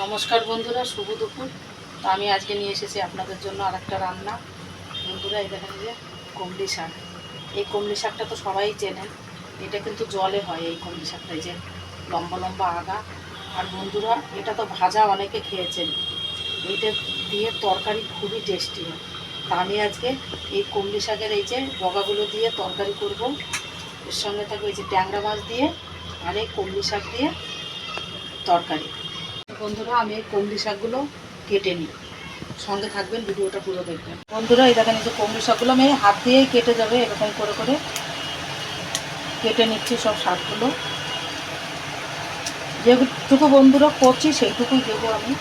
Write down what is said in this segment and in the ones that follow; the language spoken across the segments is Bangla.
নমস্কার বন্ধুরা, শুভ দুপুর। তো আমি আজকে নিয়ে এসেছি আপনাদের জন্য আর একটা রান্না। বন্ধুরা, এই দেখেন যে কমলি শাক। এই কমলি শাকটা তো সবাই চেনেন। এটা কিন্তু জলে হয় এই কমলি শাকটা যে লম্বা লম্বা আগা। আর বন্ধুরা, এটা তো ভাজা অনেকে খেয়েছেন। এইটা দিয়ে তরকারি খুবই টেস্টি হয়। তা আমি আজকে এই কমলি শাকের এই যে বগাগুলো দিয়ে তরকারি করব। এর সঙ্গে থাকবে এই যে ট্যাংরা মাছ দিয়ে আর এই কমলি শাক দিয়ে তরকারি। বন্ধুরা, আমি এই কমলি শাকগুলো কেটে নিই। সঙ্গে থাকবেন, ভিডিওটা পুরো দেখবেন। বন্ধুরা, এই দেখেন যে কমলি শাকগুলো, আমি হাত দিয়েই কেটে যাবে, এরকম করে করে কেটে নিচ্ছি সব শাকগুলো। যেটুকু বন্ধুরা করছি, সেইটুকুই দেবো আমি।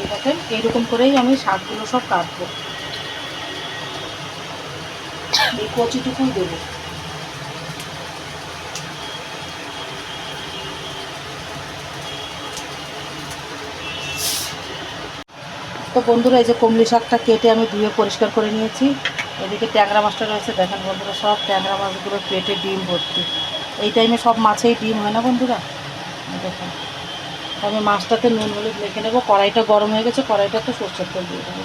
এই দেখেন, এইরকম করেই আমি শাকগুলো সব কাটবো। এই কচিটুকুই দেবো। তো বন্ধুরা, এই যে কমলি শাকটা কেটে আমি ধুয়ে পরিষ্কার করে নিয়েছি। এদিকে ট্যাংরা মাছটা রয়েছে, দেখেন বন্ধুরা, সব ট্যাংরা মাছগুলো পেটে ডিম ভর্তি। এই টাইমে সব মাছেই ডিম, হয় না বন্ধুরা? দেখেন আমি মাছটাতে নুন, হলুদ মেখে নেব। কড়াইটা গরম হয়ে গেছে কড়াইটাতে সরষের তেল দিয়ে দেবো।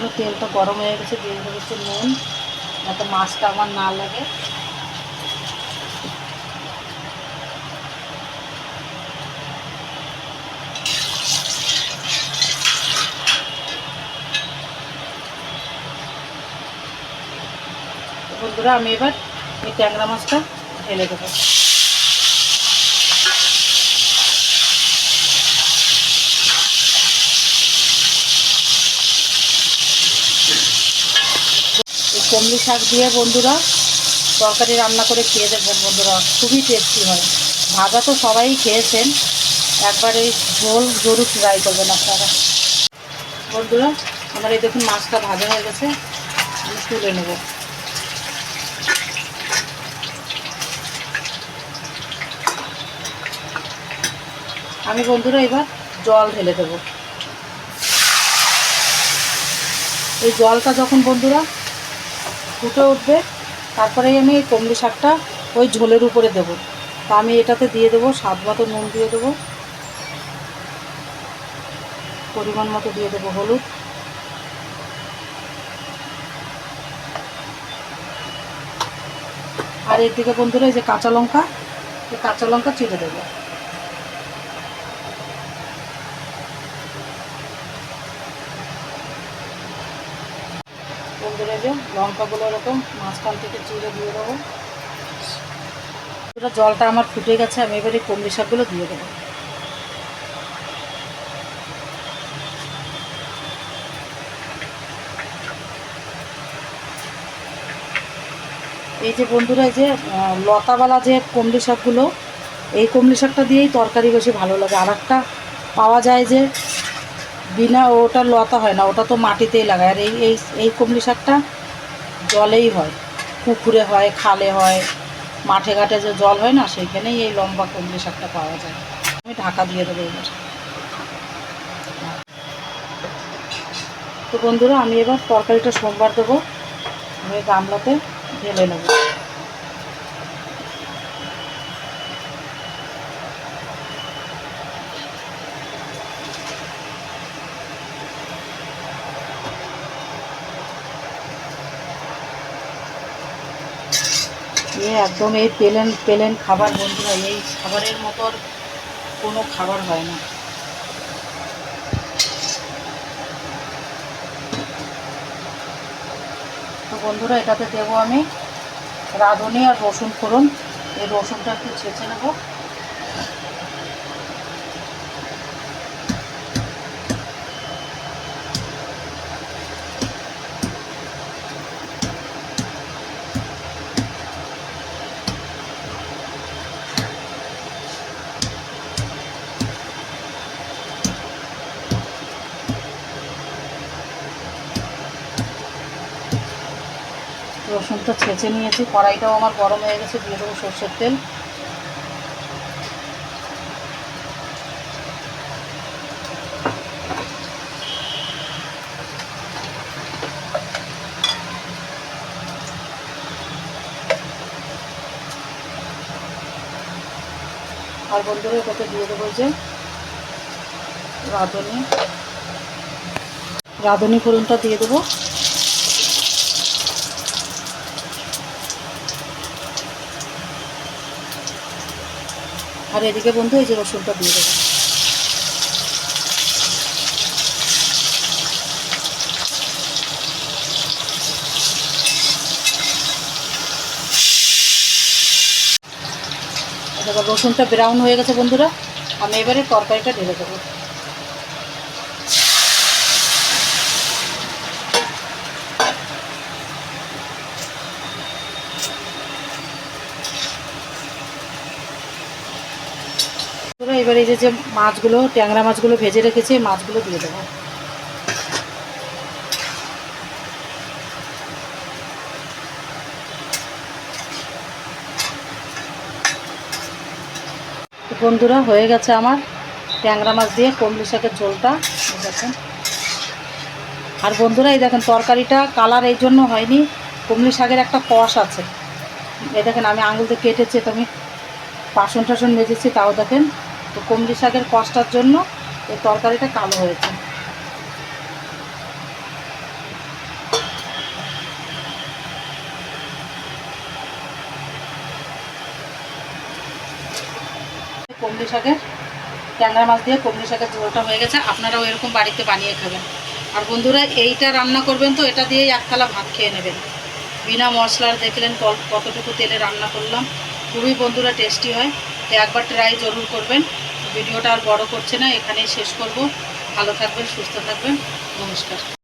বন্ধুরা তেলটা গরম হয়ে গেছে, দিয়ে দেবো হচ্ছে নুন, যাতে মাছটা আমার না লাগে। বন্ধুরা, আমি এবার এই ট্যাংরা মাছটা ঢেলে দেবো। কমলি শাক দিয়ে বন্ধুরা, তরকারি রান্না করে খেয়ে দেখবেন বন্ধুরা, খুবই টেস্টি হয়। ভাজা তো সবাই খেয়েছেন, একবার এই ঝোল জরুর ট্রাই করবেন আপনারা। বন্ধুরা, আমার এই দেখুন মাছটা ভাজা হয়ে গেছে, আমি তুলে নেব। আমি বন্ধুরা এবার জল ঢেলে দেবো। এই জলটা যখন বন্ধুরা ফুটে উঠবে। তারপরেই আমি এই কমলি শাকটা ওই ঝোলের উপরে দেবো। তা আমি এটাতে দিয়ে দেবো, স্বাদ মতো নুন দিয়ে দেবো। পরিমাণ মতো দিয়ে দেবো হলুদ। আর এর দিকে বন্ধুরা, এই যে কাঁচা লঙ্কা, এই কাঁচা লঙ্কা চিড়ে দেবো। বন্ধুরা যে লঙ্কাগুলো এরকম, মাঝখান থেকে চিড়ে দিয়ে দেবো। পুরো জলটা আমার ফুটে গেছে, আমি এবারে কমলি শাকগুলো দিয়ে দেবো। এই যে বন্ধুরা যে লতাওয়ালা যে কমলি শাকগুলো, এই কমলি শাকটা দিয়েই তরকারি বেশি ভালো লাগে। আর একটা পাওয়া যায় যে বিনা ওটা লতা হয় না, ওটা তো মাটিতেই লাগায়। আর এই এই এই কমলি শাকটা জলেই হয়, পুকুরে হয়, খালে হয়, মাঠে ঘাটে যে জল হয় না, সেইখানেই এই লম্বা কুমড়ি শাকটা পাওয়া যায়। আমি ঢাকা দিয়ে দেবো এবার। তো বন্ধুরা, আমি এবার তরকারিটা সোমবার দেবো, আমি গামলাতে ঢেলে নেব। এ একদম এই পেলেন পেলেন খাবার বন্ধুরা, এই খাবারের মতো কোনো খাবার হয় না। তো বন্ধুরা, এটাতে দেবো আমি রাঁধুনি আর রসুন ফোড়ন। এই রসুনটা একটু ছেঁচে নেব। রসুনটা ছেঁচে নিয়েছি, কড়াইটাও আমার গরম হয়ে গেছে, দিয়ে দেবো সর্ষের তেল। আর বন্ধুরা, এটাতে দিয়ে দেবো যে রাঁধুনি। রাঁধুনি ফোড়নটা দিয়ে দেবো। আর এদিকে বন্ধু, এই যে রসুনটা দিয়ে দেবো। রসুনটা ব্রাউন হয়ে গেছে বন্ধুরা, আমি এবারে তরকারিটা ঢেলে দেবো। বন্ধুরা, এবার এই যে মাছগুলো ট্যাংরা মাছগুলো ভেজে রেখেছি মাছগুলো দিয়ে দেবো। বন্ধুরা হয়ে গেছে আমার ট্যাংরা মাছ দিয়ে কমলি শাকের ঝোলটা দেখেন। আর বন্ধুরা এই দেখেন তরকারিটা কালার এই জন্য হয়নি কমলি শাকের একটা কষ আছে। এই দেখেন আমি আঙুল দিয়ে কেটেছি তো আমি বাসন টাসন মেজেছি তাও দেখেন। তো কমলি শাকের কষ্টার জন্য এই তরকারিটা কালো হয়েছে। কমলি শাকের ট্যাংরা মাছ দিয়ে কমলি শাকের ঝোলটা হয়ে গেছে। আপনারাও এরকম বাড়িতে বানিয়ে খাবেন। আর বন্ধুরা, এইটা রান্না করবেন তো, এটা দিয়েই এক থালা ভাত খেয়ে নেবেন। বিনা মশলার দেখলেন কতটুকু তেলে রান্না করলাম। খুবই বন্ধুরা টেস্টি হয়। তো একবার ট্রাই জরুর করবেন। ভিডিওটা আর বড় করছে না, এখানেই শেষ করব। ভালো থাকবেন, সুস্থ থাকবেন। নমস্কার।